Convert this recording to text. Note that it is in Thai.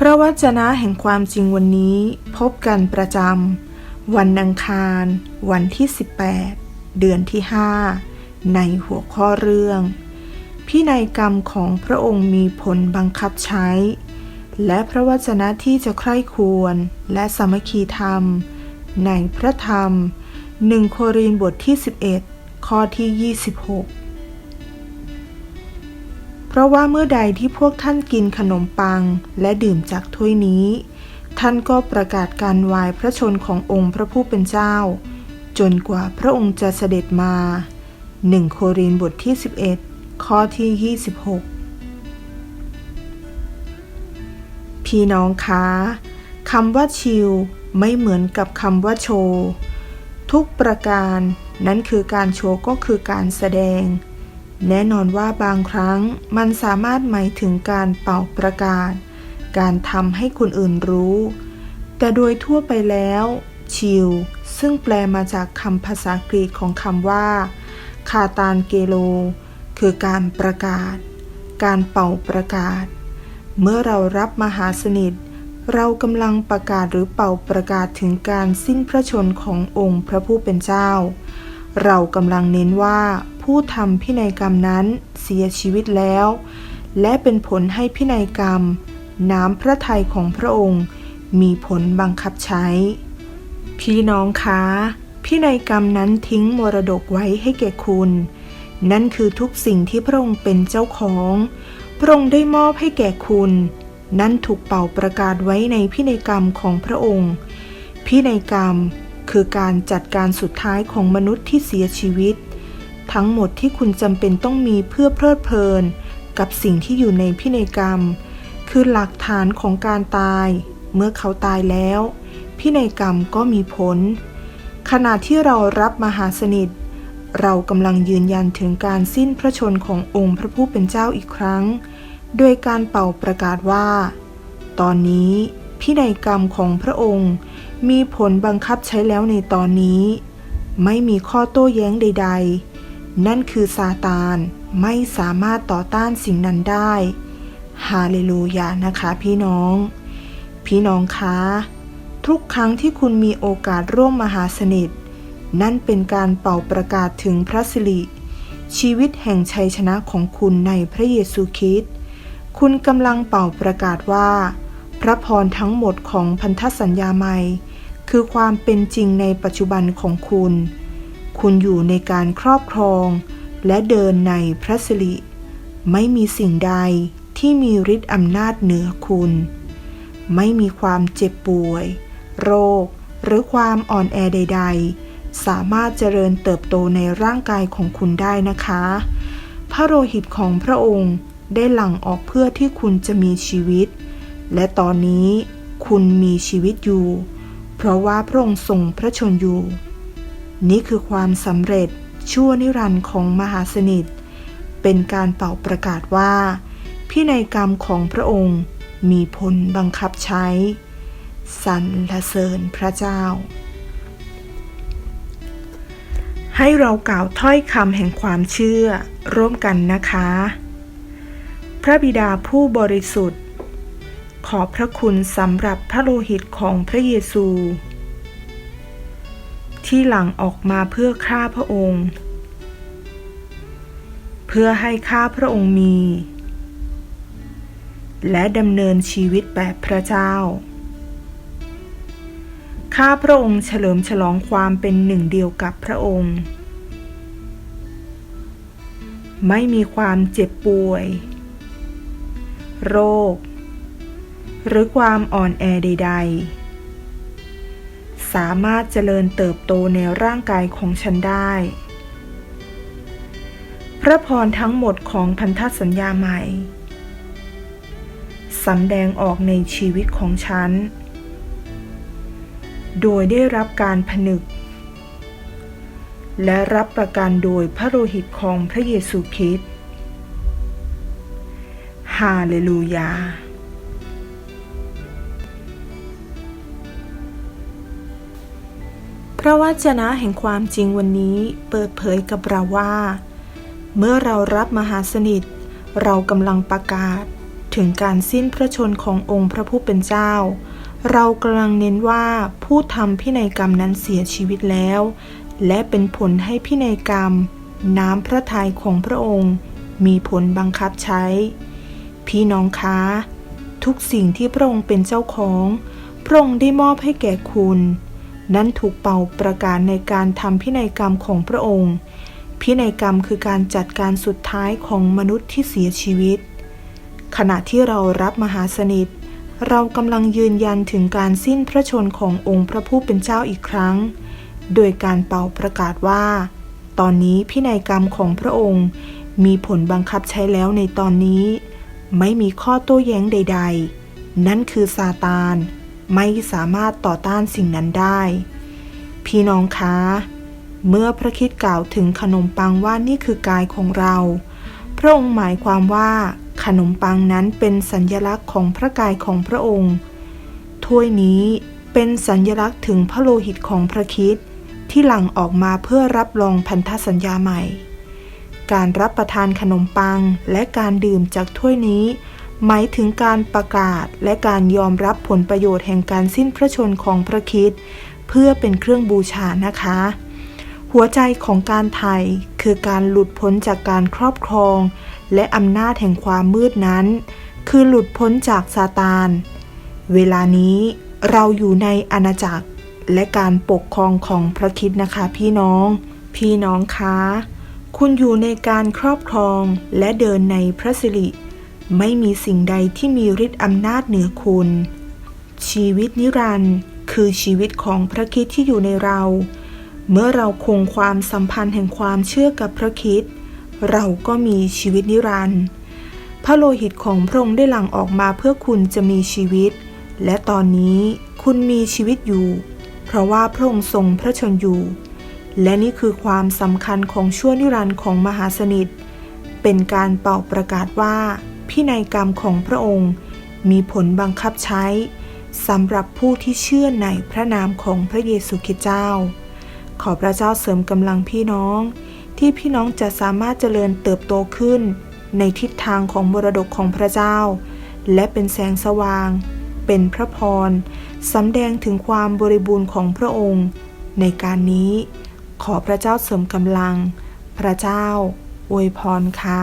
พระวจนะแห่งความจริงวันนี้พบกันประจำวันอังคาร วันที่ 18 เดือนที่ 5 ในหัวข้อเรื่อง พินัยกรรมของพระองค์มีผลบังคับใช้ และพระวจนะที่จะใคร่ควรและสามัคคีธรรม ในพระธรรม 1 โครินธ์บทที่ 11 ข้อที่ 26 ราะว่าเมื่อใดที่พวกท่านกินขนมปังและดื่มจากถ้วยนี้ ท่านก็ประกาศการวายพระชนขององค์พระผู้เป็นเจ้า จนกว่าพระองค์จะเสด็จมา1โครินบทที่ 11 ข้อที่ 26 พี่น้องคะคำว่าชิลไม่เหมือนกับคำว่าโชว์ ทุกประการนั้นคือการโชว์ก็คือการแสดง แน่นอนว่าบางครั้งมันสามารถหมายถึงการเป่าประกาศ การทำให้คนอื่นรู้ แต่โดยทั่วไปแล้วชิลซึ่งแปลมาจากคำภาษากรีกของคำว่า คาตานเกโล คือการประกาศ การเป่าประกาศ เมื่อเรารับมหาสนิท เรากำลังประกาศหรือเป่าประกาศถึงการสิ้นพระชนขององค์พระผู้เป็นเจ้า เรากำลังเน้นว่า ผู้ทำพินัยกรรมนั้นเสียชีวิตแล้ว และเป็นผลให้พินัยกรรม น้ำพระทัยของพระองค์ มีผลบังคับใช้ พี่น้องคะพินัยกรรมนั้นทิ้งมรดกไว้ให้แก่คุณ นั่นคือทุกสิ่งที่พระองค์เป็นเจ้าของ พระองค์ได้มอบให้แก่คุณ นั่นถูกเป่าประกาศไว้ในพินัยกรรมของพระองค์ พินัยกรรมคือการจัดการสุดท้ายของมนุษย์ที่เสียชีวิต ทั้งหมดที่คุณจำเป็นต้องมีเพื่อเพลิดเพลิน กับสิ่งที่อยู่ในพินัยกรรม คือหลักฐานของการตาย เมื่อเขาตายแล้ว พินัยกรรมก็มีผล ขณะที่เรารับมหาสนิท เรากำลังยืนยันถึงการสิ้นพระชนขององค์พระผู้เป็นเจ้าอีกครั้ง โดยการเป่าประกาศว่า ตอนนี้พินัยกรรมของพระองค์ มีผลบังคับใช้แล้วในตอนนี้ ไม่มีข้อโต้แย้งใด ๆ นั่นคือซาตานไม่สามารถต่อต้านสิ่งนั้นได้ฮาเลลูยานะคะพี่น้อง พี่น้องคะทุกครั้งที่คุณมีโอกาสร่วมมหาสนิท นั่นเป็นการเป่าประกาศถึงพระสิริชีวิตแห่งชัยชนะของคุณในพระเยซูคริสต์คุณกำลังเป่าประกาศว่า พระพรทั้งหมดของพันธสัญญาใหม่ คือความเป็นจริงในปัจจุบันของคุณ คุณอยู่ในการครอบครอง และเดินในพระสิริไม่มีสิ่งใดที่มีฤทธิ์อำนาจเหนือคุณ ไม่มีความเจ็บป่วย โรค หรือความอ่อนแอใด ๆ สามารถเจริญเติบโตในร่างกายของคุณได้นะคะ พระโลหิตของพระองค์ได้หลั่งออกเพื่อที่คุณจะมีชีวิต และตอนนี้คุณมีชีวิตอยู่ เพราะว่าพระองค์ทรงพระชนอยู่ นี่คือความสำเร็จชั่วนิรันดร์ของมหาสนิท เป็นการเป่าประกาศว่า พินัยกรรมของพระองค์มีผลบังคับใช้ สรรเสริญพระเจ้า ให้เรากล่าวถ้อยคำแห่งความเชื่อร่วมกันนะคะ พระบิดาผู้บริสุทธิ์ ขอบพระคุณสำหรับพระโลหิตของพระเยซู ที่หลังออกมาเพื่อฆ่าพระองค์ เพื่อให้ข้าพระองค์มี และดำเนินชีวิตแบบพระเจ้า ข้าพระองค์เฉลิมฉลองความเป็นหนึ่งเดียวกับพระองค์ ไม่มีความเจ็บป่วย โรค หรือความอ่อนแอใด ๆ สามารถเจริญเติบโตในร่างกายของฉันได้ พระพรทั้งหมดของพันธสัญญาใหม่สำแดงออกในชีวิตของฉัน โดยได้รับการผนึก และรับประกันโดยพระโลหิตของพระเยซูคริสต์ฮาเลลูยา ระวจนะแห่งความจริงวันนี้เปิดเผยกับเราว่า เมื่อเรารับมหาสนิท เรากำลังประกาศ ถึงการสิ้นพระชนขององค์พระผู้เป็นเจ้า เรากำลังเน้นว่าผู้ทำพินัยกรรมนั้นเสียชีวิตแล้ว และเป็นผลให้พินัยกรรม น้ำพระทัยของพระองค์ มีผลบังคับใช้ พี่น้องคะทุกสิ่งที่พระองค์เป็นเจ้าของ พระองค์ได้มอบให้แก่คุณ นั้นถูกเป่าประกาศในการทำพินัยกรรมของพระองค์ พินัยกรรมคือการจัดการสุดท้ายของมนุษย์ที่เสียชีวิต ขณะที่เรารับมหาสนิท เรากำลังยืนยันถึงการสิ้นพระชนขององค์พระผู้เป็นเจ้าอีกครั้ง โดยการเป่าประกาศว่า ตอนนี้พินัยกรรมของพระองค์ มีผลบังคับใช้แล้วในตอนนี้ ไม่มีข้อโต้แย้งใด ๆ นั่นคือซาตาน ไม่สามารถต่อต้านสิ่งนั้นได้ พี่น้องคะ เมื่อพระคิดกล่าวถึงขนมปังว่านี่คือกายของเรา พระองค์หมายความว่าขนมปังนั้นเป็นสัญญลักษณ์ของพระกายของพระองค์ ถ้วยนี้เป็นสัญญลักษณ์ถึงพระโลหิตของพระคิดที่หลั่งออกมาเพื่อรับรองพันธสัญญาใหม่ การรับประทานขนมปังและการดื่มจากถ้วยนี้ หมายถึงการประกาศและการยอมรับผลประโยชน์แห่งการสิ้นพระชนของพระคิดเพื่อเป็นเครื่องบูชานะคะ หัวใจของการไถ่คือการหลุดพ้นจากการครอบครอง และอำนาจแห่งความมืดนั้น คือหลุดพ้นจากซาตาน เวลานี้เราอยู่ในอาณาจักรและการปกครองของพระคิดนะคะ พี่น้อง พี่น้องคะ คุณอยู่ในการครอบครองและเดินในพระสิริ ไม่มีสิ่งใดที่มีฤทธิ์อำนาจเหนือคุณ ชีวิตนิรันดร์คือชีวิตของพระคิดที่อยู่ในเรา เมื่อเราคงความสัมพันธ์แห่งความเชื่อกับพระคิดเราก็มีชีวิตนิรันดร์พระโลหิตของพระองค์ได้หลั่งออกมาเพื่อคุณจะมีชีวิต และตอนนี้คุณมีชีวิตอยู่ เพราะว่าพระองค์ทรงพระชนอยู่ และนี่คือความสำคัญของชั่วนิรันดร์ของมหาสนิท เป็นการเป่าประกาศว่า พินัยกรรมของพระองค์ มีผลบังคับใช้สำหรับผู้ที่เชื่อในพระนามของพระเยซูคริสต์เจ้า ขอพระเจ้าเสริมกำลังพี่น้อง ที่พี่น้องจะสามารถเจริญเติบโตขึ้น ในทิศทางของมรดกของพระเจ้า และเป็นแสงสว่าง เป็นพระพรสำแดงถึงความบริบูรณ์ของพระองค์ ในการนี้ ขอพระเจ้าเสริมกำลัง พระเจ้าอวยพรค่ะ